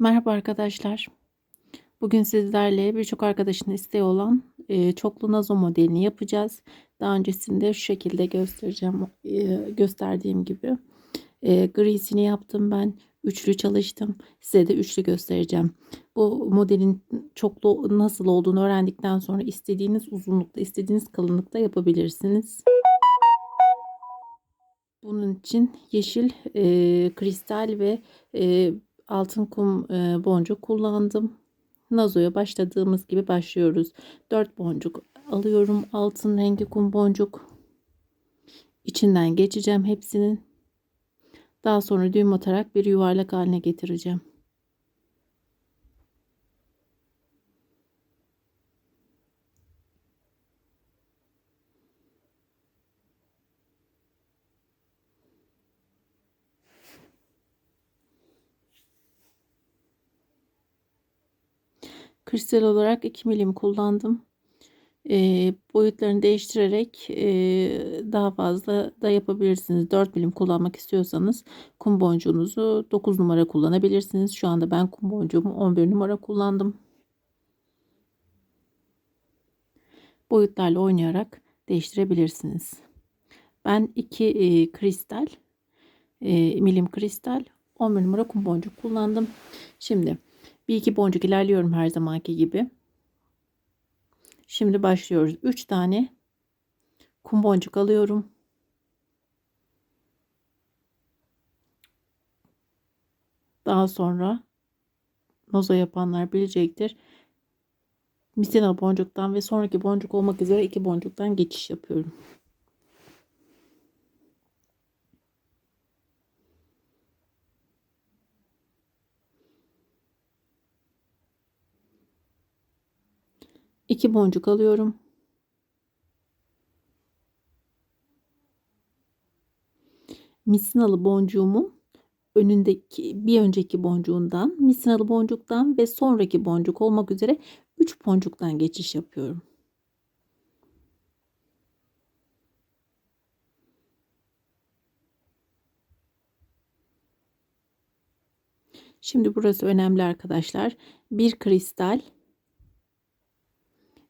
Merhaba arkadaşlar. Bugün sizlerle birçok arkadaşın isteği olan e, çoklu nazo modelini yapacağız. Daha öncesinde şu şekilde göstereceğim. E, gösterdiğim gibi. E, grisini yaptım ben. Üçlü çalıştım. Size de üçlü göstereceğim. Bu modelin çoklu nasıl olduğunu öğrendikten sonra istediğiniz uzunlukta, istediğiniz kalınlıkta yapabilirsiniz. Bunun için yeşil e, kristal ve e, altın kum e, boncuk kullandım. Nazo'ya başladığımız gibi başlıyoruz. 4 boncuk alıyorum. Altın rengi kum boncuk. İçinden geçeceğim hepsinin. Daha sonra düğüm atarak bir yuvarlak haline getireceğim. Kristal olarak 2 milim kullandım. E, boyutlarını değiştirerek e, daha fazla da yapabilirsiniz. 4 milim kullanmak istiyorsanız kum boncuğunuzu 9 numara kullanabilirsiniz. Şu anda ben kum boncuğumu 11 numara kullandım. Boyutlarla oynayarak değiştirebilirsiniz. Ben 2 e, kristal e, milim kristal 11 numara kum boncuk kullandım. Şimdi bir iki boncuk ilerliyorum her zamanki gibi. Şimdi başlıyoruz. 3 tane kum boncuk alıyorum. Daha sonra noza yapanlar bilecektir. Misina boncuktan ve sonraki boncuk olmak üzere iki boncuktan geçiş yapıyorum. İki boncuk alıyorum. Misinalı boncuğumu önündeki bir önceki boncuğundan, misinalı boncuktan ve sonraki boncuk olmak üzere 3 boncuktan geçiş yapıyorum. Şimdi burası önemli arkadaşlar. Bir kristal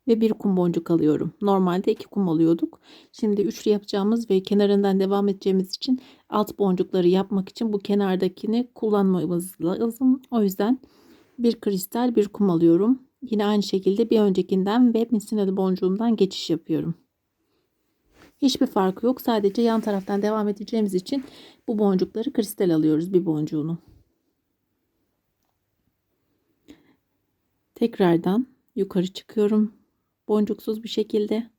ve bir kum boncuk alıyorum. Normalde iki kum alıyorduk. Şimdi üçlü yapacağımız ve kenarından devam edeceğimiz için alt boncukları yapmak için bu kenardakini kullanmamız lazım. O yüzden bir kristal bir kum alıyorum. Yine aynı şekilde bir öncekinden ve misinalı boncuğumdan geçiş yapıyorum. Hiçbir farkı yok. Sadece yan taraftan devam edeceğimiz için bu boncukları kristal alıyoruz bir boncuğunu. Tekrardan yukarı çıkıyorum boncuksuz bir şekilde.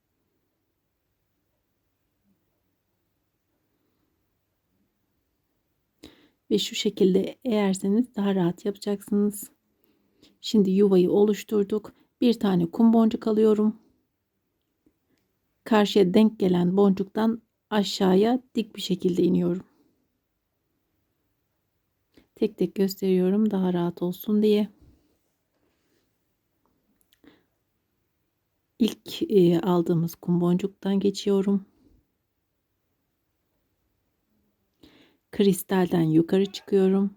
Ve şu şekilde eğerseniz daha rahat yapacaksınız. Şimdi yuvayı oluşturduk. Bir tane kum boncuk alıyorum. Karşıya denk gelen boncuktan aşağıya dik bir şekilde iniyorum. Tek tek gösteriyorum daha rahat olsun diye. İlk e, aldığımız kum boncuktan geçiyorum. Kristalden yukarı çıkıyorum.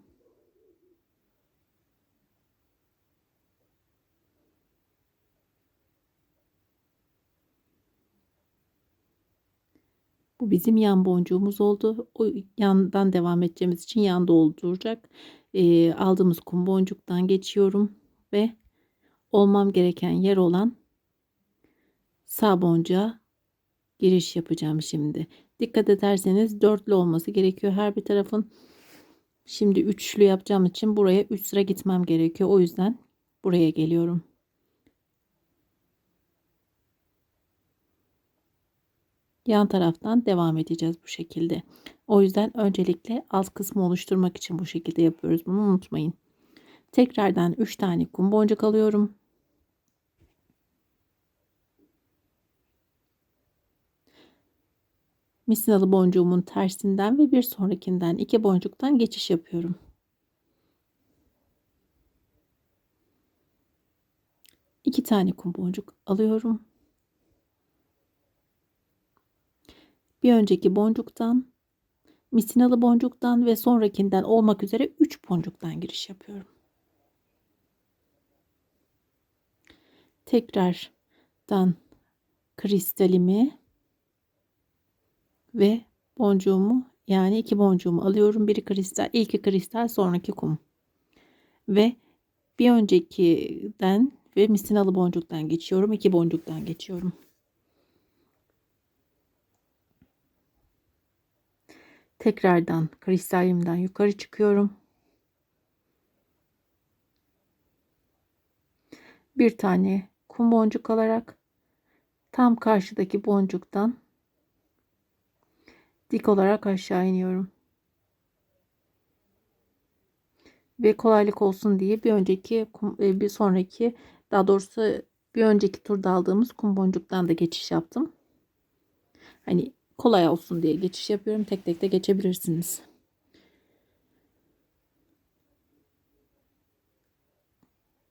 Bu bizim yan boncuğumuz oldu. O yandan devam edeceğimiz için yan dolduracak. E, aldığımız kum boncuktan geçiyorum ve olmam gereken yer olan sağ boncuğa giriş yapacağım şimdi. Dikkat ederseniz dörtlü olması gerekiyor her bir tarafın. Şimdi üçlü yapacağım için buraya 3 sıra gitmem gerekiyor. O yüzden buraya geliyorum. Yan taraftan devam edeceğiz bu şekilde. O yüzden öncelikle alt kısmı oluşturmak için bu şekilde yapıyoruz. Bunu unutmayın. Tekrardan 3 tane kum boncuk alıyorum. misinalı boncuğumun tersinden ve bir sonrakinden iki boncuktan geçiş yapıyorum. İki tane kum boncuk alıyorum. Bir önceki boncuktan, misinalı boncuktan ve sonrakinden olmak üzere 3 boncuktan giriş yapıyorum. Tekrardan kristalimi ve boncuğumu yani iki boncuğumu alıyorum. Biri kristal, ilki kristal, sonraki kum. Ve bir öncekiden ve misinalı boncuktan geçiyorum. iki boncuktan geçiyorum. Tekrardan kristalimden yukarı çıkıyorum. Bir tane kum boncuk alarak tam karşıdaki boncuktan dik olarak aşağı iniyorum. Ve kolaylık olsun diye bir önceki e, bir sonraki daha doğrusu bir önceki turda aldığımız kum boncuktan da geçiş yaptım. Hani kolay olsun diye geçiş yapıyorum. Tek tek de geçebilirsiniz.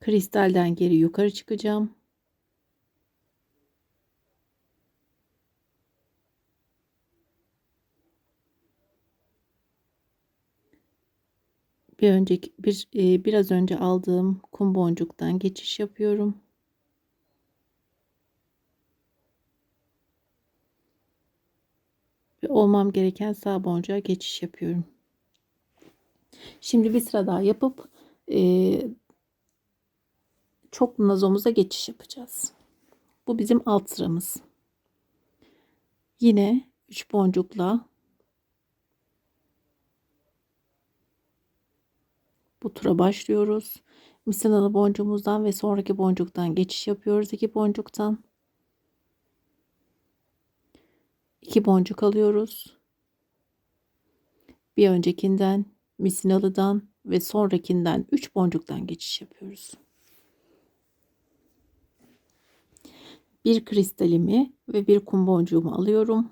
Kristalden geri yukarı çıkacağım. Bir önceki bir e, biraz önce aldığım kum boncuktan geçiş yapıyorum. Ve olmam gereken sağ boncuğa geçiş yapıyorum. Şimdi bir sıra daha yapıp e, çok nazomuza geçiş yapacağız. Bu bizim alt sıramız. Yine 3 boncukla bu tura başlıyoruz. Misinalı boncuğumuzdan ve sonraki boncuktan geçiş yapıyoruz. iki boncuktan. iki boncuk alıyoruz. Bir öncekinden, misinalıdan ve sonrakinden 3 boncuktan geçiş yapıyoruz. Bir kristalimi ve bir kum boncuğumu alıyorum.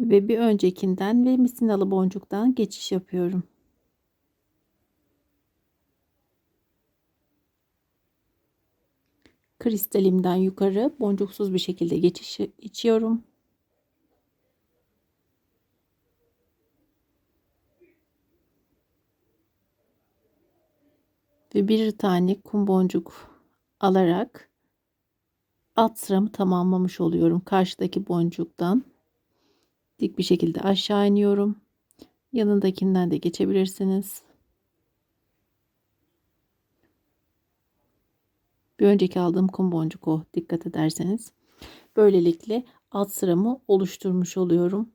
Ve bir öncekinden ve misinalı boncuktan geçiş yapıyorum. Kristalimden yukarı boncuksuz bir şekilde geçiş içiyorum. Ve bir tane kum boncuk alarak alt sıramı tamamlamış oluyorum. Karşıdaki boncuktan dik bir şekilde aşağı iniyorum. Yanındakinden de geçebilirsiniz. Bir önceki aldığım kum boncuk o dikkat ederseniz. Böylelikle alt sıramı oluşturmuş oluyorum.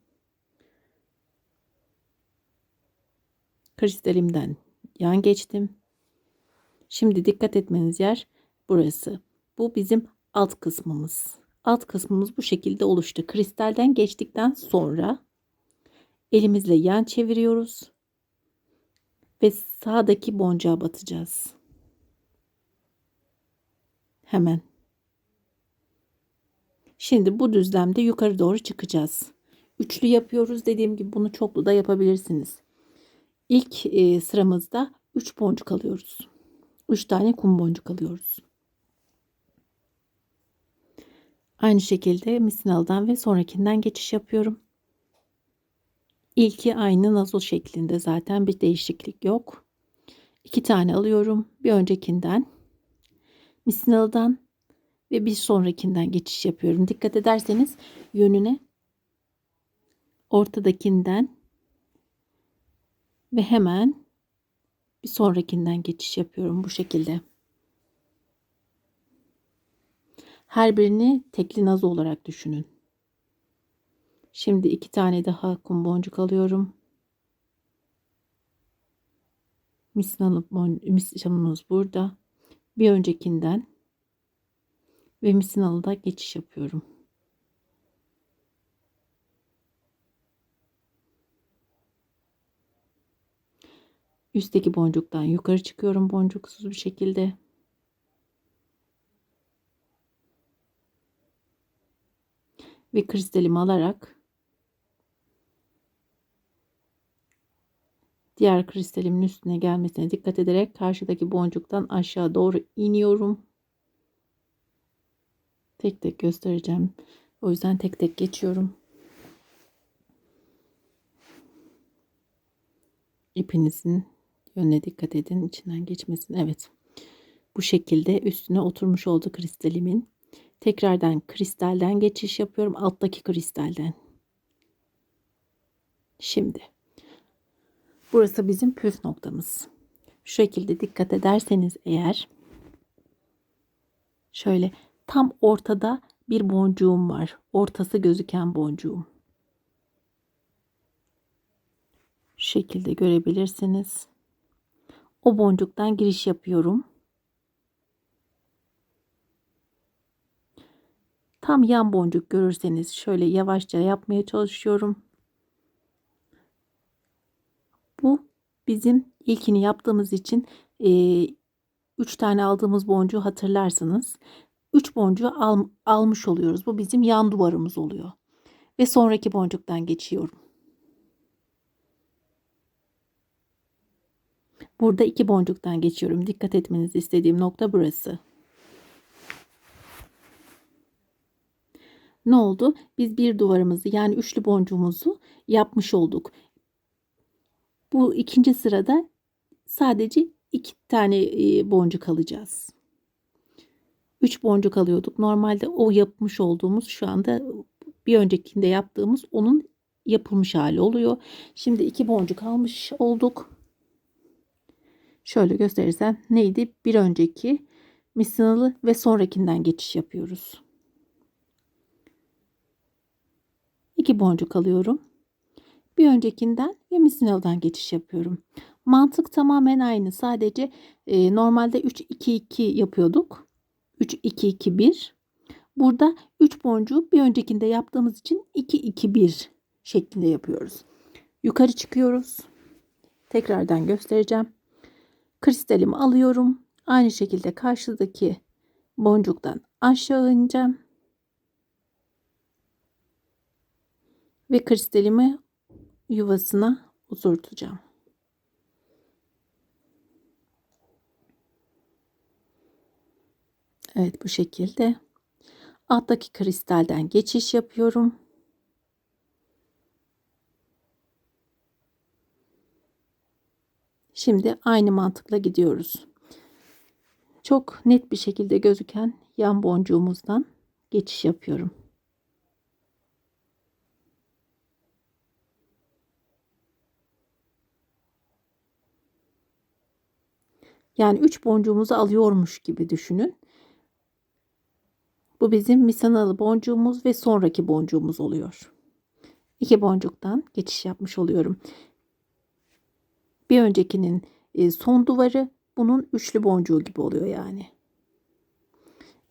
Kristalimden yan geçtim. Şimdi dikkat etmeniz yer burası. Bu bizim alt kısmımız alt kısmımız bu şekilde oluştu. Kristalden geçtikten sonra elimizle yan çeviriyoruz ve sağdaki boncuğa batacağız. Hemen. Şimdi bu düzlemde yukarı doğru çıkacağız. Üçlü yapıyoruz. Dediğim gibi bunu çoklu da yapabilirsiniz. İlk e, sıramızda 3 boncuk alıyoruz. 3 tane kum boncuk alıyoruz. Aynı şekilde misinalıdan ve sonrakinden geçiş yapıyorum. İlki aynı nazo şeklinde zaten bir değişiklik yok. İki tane alıyorum. Bir öncekinden misinalıdan ve bir sonrakinden geçiş yapıyorum. Dikkat ederseniz yönüne ortadakinden ve hemen bir sonrakinden geçiş yapıyorum bu şekilde. Her birini tekli naz olarak düşünün. Şimdi iki tane daha kum boncuk alıyorum. Misinalı burada. Bir öncekinden ve misinalıda geçiş yapıyorum. Üstteki boncuktan yukarı çıkıyorum boncuksuz bir şekilde. Ve kristalimi alarak diğer kristalimin üstüne gelmesine dikkat ederek karşıdaki boncuktan aşağı doğru iniyorum. Tek tek göstereceğim. O yüzden tek tek geçiyorum. İpinizin Yönüne dikkat edin içinden geçmesin. Evet. Bu şekilde üstüne oturmuş oldu kristalimin. Tekrardan kristalden geçiş yapıyorum. Alttaki kristalden. Şimdi. Burası bizim püf noktamız. Şu şekilde dikkat ederseniz eğer şöyle tam ortada bir boncuğum var. Ortası gözüken boncuğum. Şu şekilde görebilirsiniz. O boncuktan giriş yapıyorum. Tam yan boncuk görürseniz şöyle yavaşça yapmaya çalışıyorum. Bu bizim ilkini yaptığımız için 3 e, tane aldığımız boncuğu hatırlarsınız. 3 boncuğu al, almış oluyoruz. Bu bizim yan duvarımız oluyor. Ve sonraki boncuktan geçiyorum. Burada iki boncuktan geçiyorum. Dikkat etmenizi istediğim nokta burası. Ne oldu? Biz bir duvarımızı yani üçlü boncuğumuzu yapmış olduk. Bu ikinci sırada sadece iki tane e, boncuk alacağız. Üç boncuk alıyorduk. Normalde o yapmış olduğumuz şu anda bir öncekinde yaptığımız onun yapılmış hali oluyor. Şimdi iki boncuk almış olduk. Şöyle gösterirsem neydi? Bir önceki misinalı ve sonrakinden geçiş yapıyoruz. İki boncuk alıyorum. Bir öncekinden ve misinalıdan geçiş yapıyorum. Mantık tamamen aynı. Sadece e, normalde 3 2 2 yapıyorduk. 3 2 2 1. Burada 3 boncuğu bir öncekinde yaptığımız için 2 2 1 şeklinde yapıyoruz. Yukarı çıkıyoruz. Tekrardan göstereceğim. Kristalimi alıyorum. Aynı şekilde karşıdaki boncuktan aşağı ineceğim. Ve kristalimi yuvasına oturtacağım. Evet bu şekilde. Alttaki kristalden geçiş yapıyorum. Şimdi aynı mantıkla gidiyoruz. Çok net bir şekilde gözüken yan boncuğumuzdan geçiş yapıyorum. Yani 3 boncuğumuzu alıyormuş gibi düşünün. Bu bizim misanalı boncuğumuz ve sonraki boncuğumuz oluyor. İki boncuktan geçiş yapmış oluyorum. Bir öncekinin e, son duvarı bunun üçlü boncuğu gibi oluyor yani.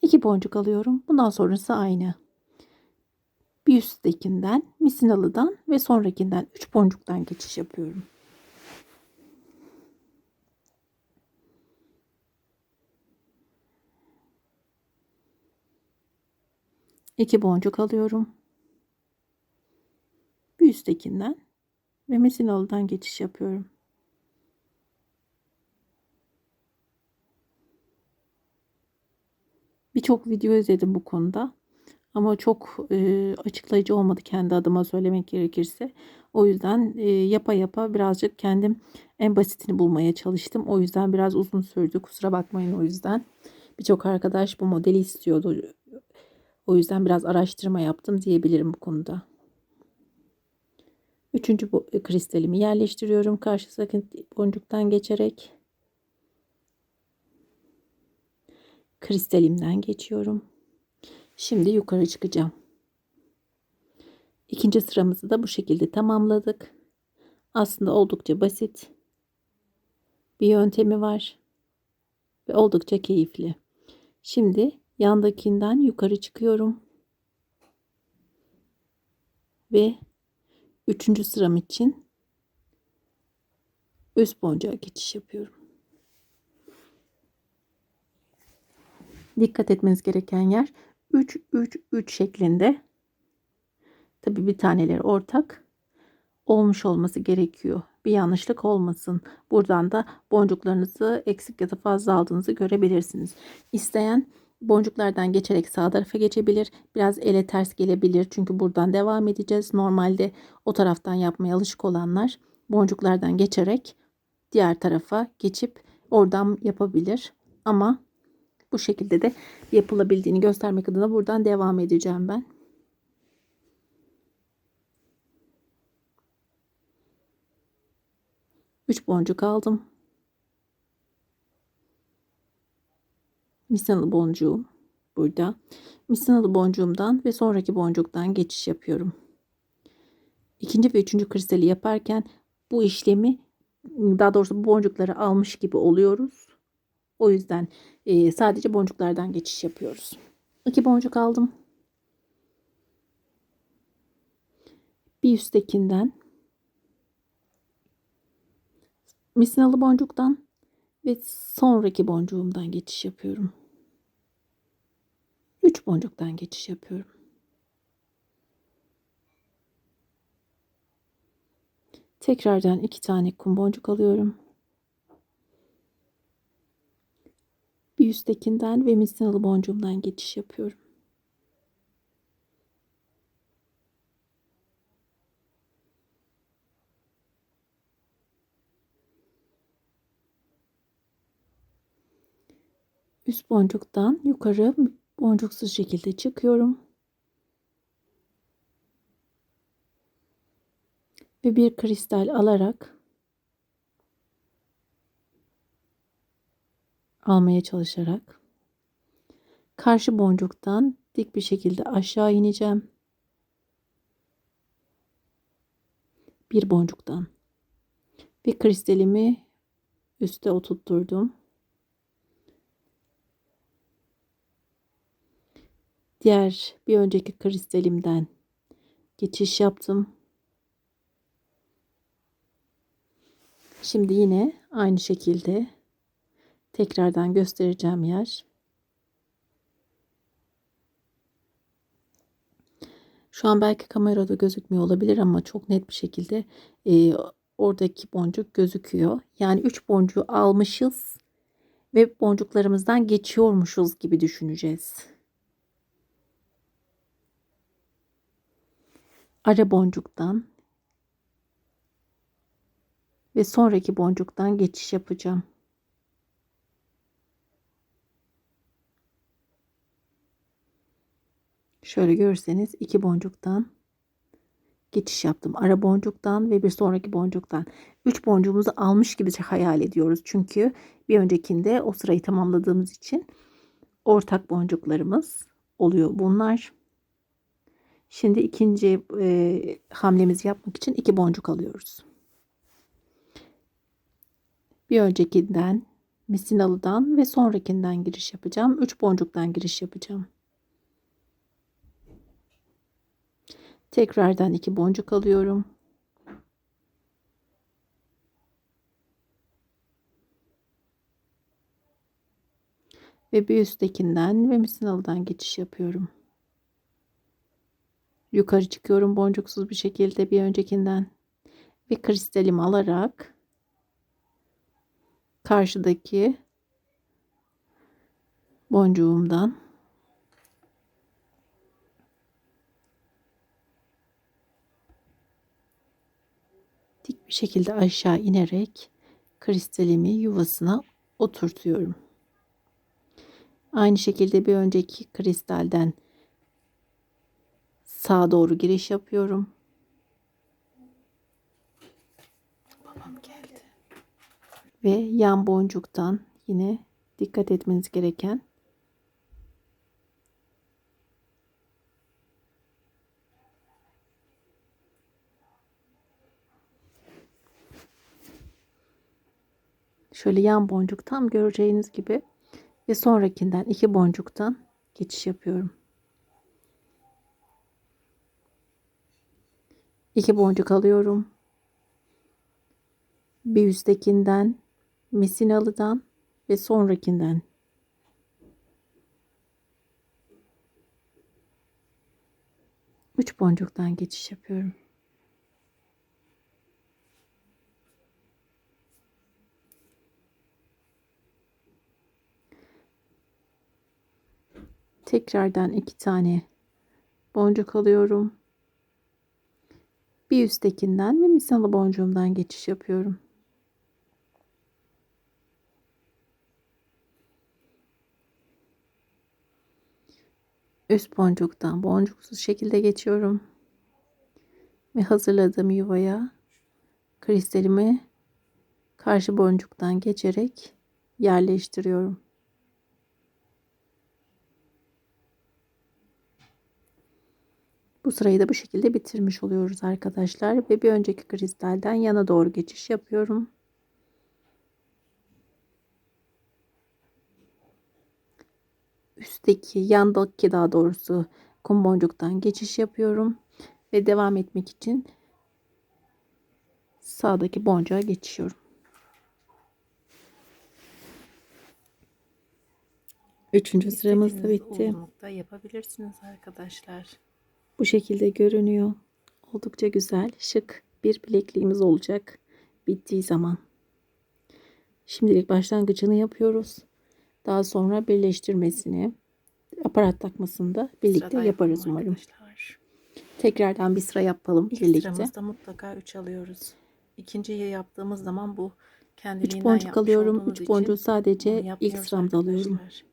İki boncuk alıyorum. Bundan sonrası aynı. Bir üsttekinden, misinalıdan ve sonrakinden üç boncuktan geçiş yapıyorum. İki boncuk alıyorum. Bir üsttekinden ve misinalıdan geçiş yapıyorum. Birçok video izledim bu konuda. Ama çok e, açıklayıcı olmadı kendi adıma söylemek gerekirse. O yüzden e, yapa yapa birazcık kendim en basitini bulmaya çalıştım. O yüzden biraz uzun sürdü. Kusura bakmayın o yüzden. Birçok arkadaş bu modeli istiyordu. O yüzden biraz araştırma yaptım diyebilirim bu konuda. Üçüncü kristalimi yerleştiriyorum. Karşısındaki boncuktan geçerek. kristalimden geçiyorum. Şimdi yukarı çıkacağım. İkinci sıramızı da bu şekilde tamamladık. Aslında oldukça basit bir yöntemi var ve oldukça keyifli. Şimdi yandakinden yukarı çıkıyorum ve üçüncü sıram için üst boncuğa geçiş yapıyorum. dikkat etmeniz gereken yer 3 3 3 şeklinde. Tabi bir taneleri ortak olmuş olması gerekiyor. Bir yanlışlık olmasın. Buradan da boncuklarınızı eksik ya da fazla aldığınızı görebilirsiniz. İsteyen boncuklardan geçerek sağ tarafa geçebilir. Biraz ele ters gelebilir. Çünkü buradan devam edeceğiz. Normalde o taraftan yapmaya alışık olanlar boncuklardan geçerek diğer tarafa geçip oradan yapabilir. Ama bu şekilde de yapılabildiğini göstermek adına buradan devam edeceğim ben. Üç boncuk aldım. Misinalı boncuğum burada. Misinalı boncuğumdan ve sonraki boncuktan geçiş yapıyorum. İkinci ve üçüncü kristali yaparken bu işlemi daha doğrusu bu boncukları almış gibi oluyoruz. O yüzden e, sadece boncuklardan geçiş yapıyoruz. İki boncuk aldım. Bir üsttekinden misinalı boncuktan ve sonraki boncuğumdan geçiş yapıyorum. 3 boncuktan geçiş yapıyorum. Tekrardan iki tane kum boncuk alıyorum. Bir üsttekinden ve misinalı boncuğumdan geçiş yapıyorum. Üst boncuktan yukarı boncuksuz şekilde çıkıyorum. Ve bir kristal alarak almaya çalışarak karşı boncuktan dik bir şekilde aşağı ineceğim. Bir boncuktan ve kristalimi üste oturtturdum. Diğer bir önceki kristalimden geçiş yaptım. Şimdi yine aynı şekilde tekrardan göstereceğim yer. Şu an belki kamerada gözükmüyor olabilir ama çok net bir şekilde e, oradaki boncuk gözüküyor. Yani 3 boncuğu almışız ve boncuklarımızdan geçiyormuşuz gibi düşüneceğiz. Ara boncuktan ve sonraki boncuktan geçiş yapacağım. Şöyle görürseniz iki boncuktan geçiş yaptım. Ara boncuktan ve bir sonraki boncuktan. Üç boncuğumuzu almış gibi hayal ediyoruz. Çünkü bir öncekinde o sırayı tamamladığımız için ortak boncuklarımız oluyor bunlar. Şimdi ikinci e, hamlemizi yapmak için iki boncuk alıyoruz. Bir öncekinden misinalıdan ve sonrakinden giriş yapacağım. Üç boncuktan giriş yapacağım. Tekrardan iki boncuk alıyorum. Ve bir üsttekinden ve misinalıdan geçiş yapıyorum. Yukarı çıkıyorum boncuksuz bir şekilde bir öncekinden. Ve kristalimi alarak karşıdaki boncuğumdan dik bir şekilde aşağı inerek kristalimi yuvasına oturtuyorum. Aynı şekilde bir önceki kristalden sağa doğru giriş yapıyorum. Babam geldi. Ve yan boncuktan yine dikkat etmeniz gereken şöyle yan boncuk tam göreceğiniz gibi ve sonrakinden iki boncuktan geçiş yapıyorum. İki boncuk alıyorum. Bir üsttekinden, misinalıdan ve sonrakinden. Üç boncuktan geçiş yapıyorum. Tekrardan iki tane boncuk alıyorum bir üsttekinden ve misalı boncuğumdan geçiş yapıyorum. Üst boncuktan boncuksuz şekilde geçiyorum. Ve hazırladığım yuvaya kristalimi karşı boncuktan geçerek yerleştiriyorum. Bu sırayı da bu şekilde bitirmiş oluyoruz arkadaşlar. Ve bir önceki kristalden yana doğru geçiş yapıyorum. Üstteki yandaki daha doğrusu kum boncuktan geçiş yapıyorum. Ve devam etmek için sağdaki boncuğa geçiyorum. Üçüncü sıramız da bitti. Yapabilirsiniz arkadaşlar. Bu şekilde görünüyor. Oldukça güzel, şık bir bilekliğimiz olacak bittiği zaman. Şimdilik başlangıcını yapıyoruz. Daha sonra birleştirmesini, aparat takmasını da birlikte Sırada yaparız umarım. Arkadaşlar. Tekrardan bir sıra yapalım İlk birlikte. sıramızda mutlaka 3 alıyoruz. İkinciyi yaptığımız zaman bu 3 kendiliğinden boncuk yapmış alıyorum. olduğunuz 3 için boncuğu sadece ilk sıramda alıyorum. arkadaşlar.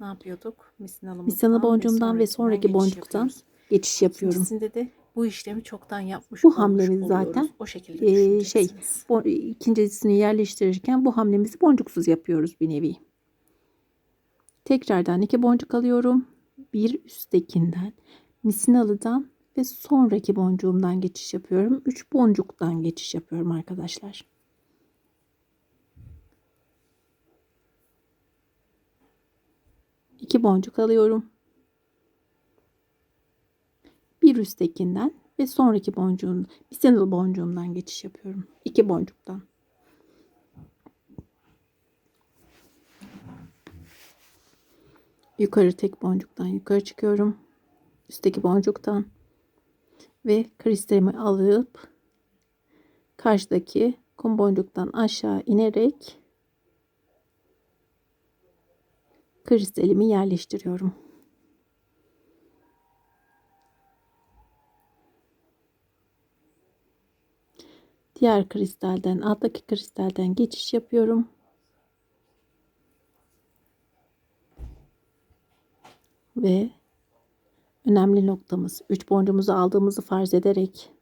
Ne yapıyorduk? Misinalımızdan Misina boncuğumdan ve sonraki boncuktan yapıyoruz. Geçiş yapıyorum. İkincisinde de bu işlemi çoktan yapmış Bu hamlemiz oluyoruz. zaten, o şekilde Ee, şey bu, ikincisini yerleştirirken bu hamlemizi boncuksuz yapıyoruz bir nevi. Tekrardan iki boncuk alıyorum. Bir üsttekinden, misinalıdan ve sonraki boncuğumdan geçiş yapıyorum. Üç boncuktan geçiş yapıyorum arkadaşlar. İki boncuk alıyorum. Bir üsttekinden ve sonraki boncuğun, misinalı boncuğumdan geçiş yapıyorum. İki boncuktan. Yukarı tek boncuktan yukarı çıkıyorum. Üstteki boncuktan ve kristalimi alıp karşıdaki kum boncuktan aşağı inerek kristalimi yerleştiriyorum. Diğer kristalden alttaki kristalden geçiş yapıyorum. Ve önemli noktamız 3 boncuğumuzu aldığımızı farz ederek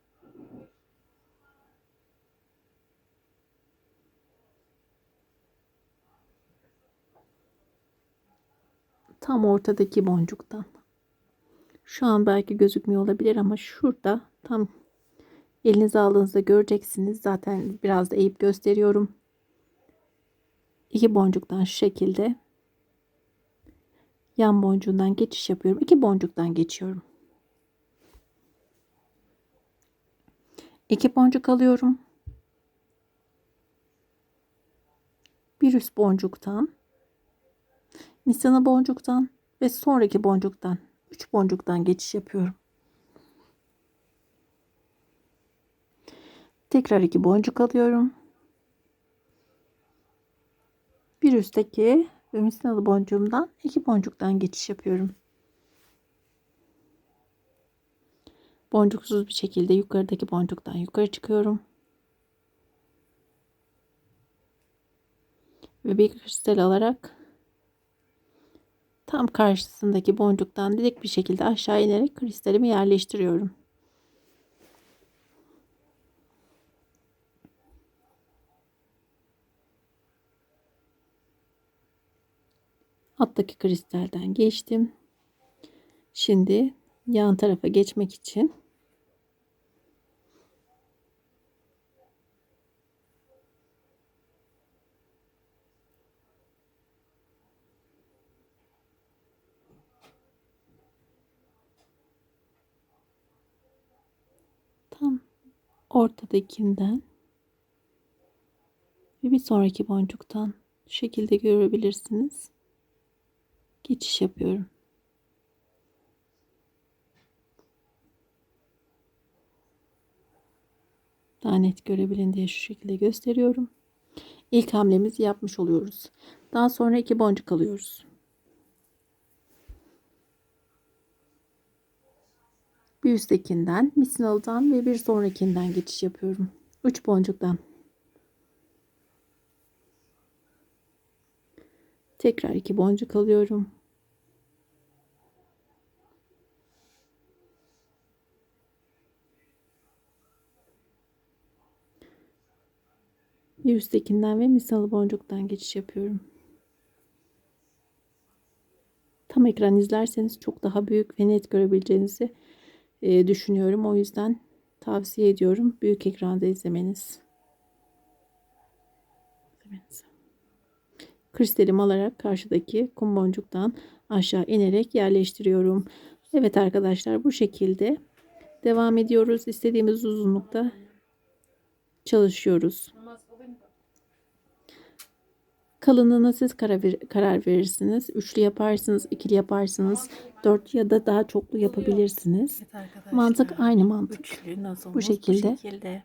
tam ortadaki boncuktan şu an belki gözükmüyor olabilir ama şurada tam elinize aldığınızda göreceksiniz zaten biraz da eğip gösteriyorum iki boncuktan şu şekilde yan boncuğundan geçiş yapıyorum. İki boncuktan geçiyorum. İki boncuk alıyorum. Bir üst boncuktan, misina boncuktan ve sonraki boncuktan, üç boncuktan geçiş yapıyorum. Tekrar iki boncuk alıyorum. Bir üstteki ve misinalı boncuğumdan iki boncuktan geçiş yapıyorum. Boncuksuz bir şekilde yukarıdaki boncuktan yukarı çıkıyorum. Ve bir kristal alarak tam karşısındaki boncuktan direkt bir şekilde aşağı inerek kristalimi yerleştiriyorum. Alttaki kristalden geçtim. Şimdi yan tarafa geçmek için tam ortadakinden ve bir sonraki boncuktan şekilde görebilirsiniz geçiş yapıyorum. Daha net görebilin diye şu şekilde gösteriyorum. İlk hamlemizi yapmış oluyoruz. Daha sonra iki boncuk alıyoruz. Bir üsttekinden, misinalıdan ve bir sonrakinden geçiş yapıyorum. 3 boncuktan. Tekrar iki boncuk alıyorum. Bir üsttekinden ve misalı boncuktan geçiş yapıyorum. Tam ekran izlerseniz çok daha büyük ve net görebileceğinizi e, düşünüyorum. O yüzden tavsiye ediyorum büyük ekranda izlemeniz. izlemenizi. Kristalimi alarak karşıdaki kum boncuktan aşağı inerek yerleştiriyorum. Evet arkadaşlar bu şekilde devam ediyoruz. İstediğimiz uzunlukta çalışıyoruz. Kalınlığına siz karar, ver- karar verirsiniz. Üçlü yaparsınız, ikili yaparsınız, dört ya da daha çoklu yapabilirsiniz. Evet. Mantık aynı mantık. Üçlü nazomuz Bu şekilde. Bu şekilde.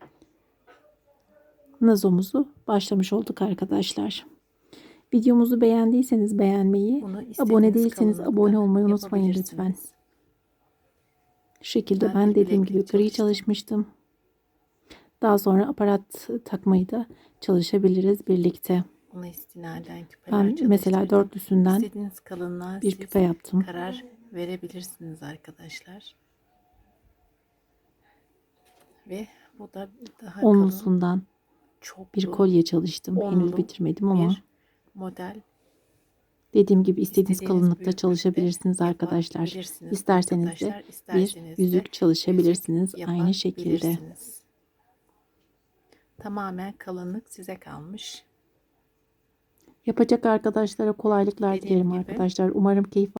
Nazomuzu başlamış olduk arkadaşlar. Videomuzu beğendiyseniz beğenmeyi, abone değilseniz abone olmayı unutmayın lütfen. Şu şekilde Ben ben, dediğim gibi gri çalışmıştım. Daha sonra aparat takmayı da çalışabiliriz birlikte. Buna istinaden küpeler Ben mesela dörtlüsünden İstediğiniz kalınlığa bir siz küpe yaptım. karar verebilirsiniz arkadaşlar. Ve bu da daha kalın, Onlusundan çok bir kolye çalıştım. Henüz bitirmedim ama model. dediğim gibi istediğiniz İstediğiniz kalınlıkta çalışabilirsiniz arkadaşlar. İsterseniz de bir de yüzük çalışabilirsiniz yüzük aynı şekilde. Tamamen kalınlık size kalmış. Yapacak arkadaşlara kolaylıklar Dediğim dilerim gibi. arkadaşlar. Umarım keyif